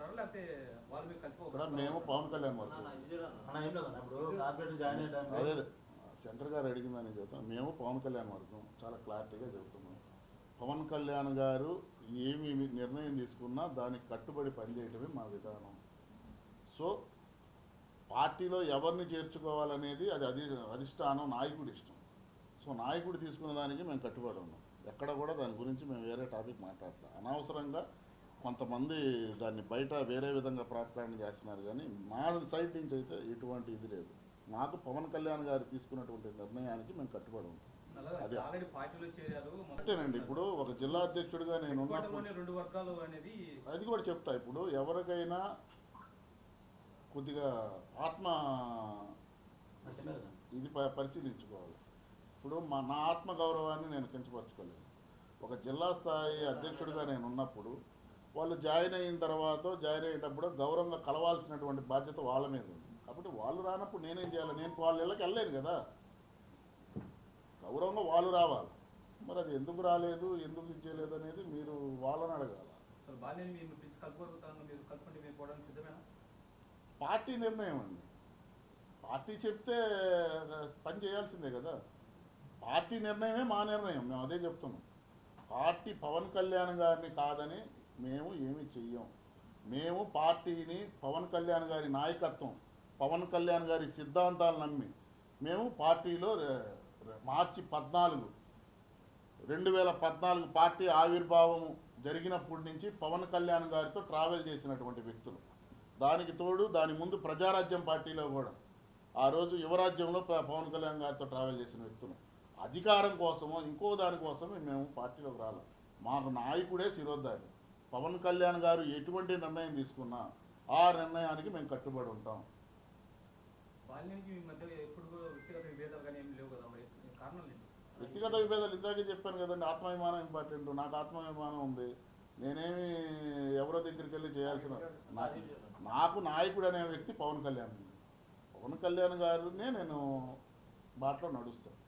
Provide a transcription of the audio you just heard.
వెళ్తున్నారా లేకపోతే వాళ్ళు మీరు ఇక్కడ మేము పవన్ కళ్యాణ్ అన్న. ఏం లేదన్న ఇప్పుడు జాయిన్ శంకర్ గారు అడిగిందని చెప్తాం. మేము పవన్ కళ్యాణ్ వర్గం చాలా క్లారిటీగా చెబుతున్నాం పవన్ కళ్యాణ్ గారు ఏమి నిర్ణయం తీసుకున్నా దానికి కట్టుబడి పనిచేయటమే మా విధానం. సో పార్టీలో ఎవరిని చేర్చుకోవాలనేది అది అది అధిష్టానం నాయకుడి ఇష్టం. సో నాయకుడు తీసుకున్న దానికి మేము కట్టుబడి ఉన్నాం. ఎక్కడ కూడా దాని గురించి మేము వేరే టాపిక్ మాట్లాడలేదు అనవసరంగా కొంతమంది దాన్ని బయట వేరే విధంగా ప్రకటన చేస్తున్నారు కానీ మా సైడ్ నుంచి అయితే ఎటువంటి ఇది లేదు. మాకు పవన్ కళ్యాణ్ గారు తీసుకున్నటువంటి నిర్ణయానికి మేము కట్టుబడి ఉంటాం. అది- అంతేనండి. ఇప్పుడు ఒక జిల్లా అధ్యక్షుడిగా నేను ఉన్నప్పుడు హెడ్క్వార్టర్లోనే రెండు వర్గాలు అనేది అది కూడా చెప్తా. ఇప్పుడు ఎవరికైనా కొద్దిగా ఆత్మ. ఇది పరిశీలించుకోవాలి. ఇప్పుడు మా నా ఆత్మ గౌరవాన్ని నేను కించపరచుకోలేదు. ఒక జిల్లా స్థాయి అధ్యక్షుడిగా నేను ఉన్నప్పుడు వాళ్ళు జాయిన్ అయిన తర్వాత జాయిన్ అయ్యేటప్పుడు గౌరవంగా కలవాల్సినటువంటి బాధ్యత వాళ్ళ మీద ఉంది. కాబట్టి వాళ్ళు రానప్పుడు నేనేం చేయాలి? నేను వాళ్ళ ఇళ్ళకి వెళ్ళలేను కదా. గౌరవంగా వాళ్ళు రావాలి. మరి అది ఎందుకు రాలేదు? ఎందుకు ఇచ్చేయలేదు అనేది మీరు వాళ్ళని అడగాలి. పార్టీ నిర్ణయం అండి. పార్టీ చెప్తే పని చేయాల్సిందే కదా. పార్టీ నిర్ణయమే మా నిర్ణయం మేము అదే చెప్తున్నాం. పార్టీ పవన్ కళ్యాణ్ గారిని కాదని మేము ఏమి చెయ్యం. మేము పార్టీని పవన్ కళ్యాణ్ గారి నాయకత్వం పవన్ కళ్యాణ్ గారి సిద్ధాంతాలు నమ్మి మేము పార్టీలో మార్చి పద్నాలుగు రెండు వేల పద్నాలుగు పార్టీ ఆవిర్భావం జరిగినప్పటి నుంచి పవన్ కళ్యాణ్ గారితో ట్రావెల్ చేసినటువంటి వ్యక్తులు. దానికి తోడు దాని ముందు ప్రజారాజ్యం పార్టీలో కూడా ఆ రోజు యువరాజ్యంలో పవన్ కళ్యాణ్ గారితో ట్రావెల్ చేసిన వ్యక్తులు. అధికారం కోసమో ఇంకో దానికోసమే మేము పార్టీలోకి రాలేదు. మాకు నాయకుడే శిరోద్ధారి పవన్ కళ్యాణ్ గారు ఎటువంటి నిర్ణయం తీసుకున్నా ఆ నిర్ణయానికి మేము కట్టుబడి ఉంటాం. వ్యక్తిగత విభేదాలు వ్యక్తిగత ఇందాకే చెప్పాను కదండి ఆత్మాభిమానం ఇంపార్టెంట్. నాకు ఆత్మాభిమానం ఉంది. నేనేమి ఎవరో దగ్గరికి వెళ్ళి చేయాల్సిన నాకు నాకు నాయకుడు అనే వ్యక్తి పవన్ కళ్యాణ్. పవన్ కళ్యాణ్ గారినే నేను బాటలో నడుస్తాను.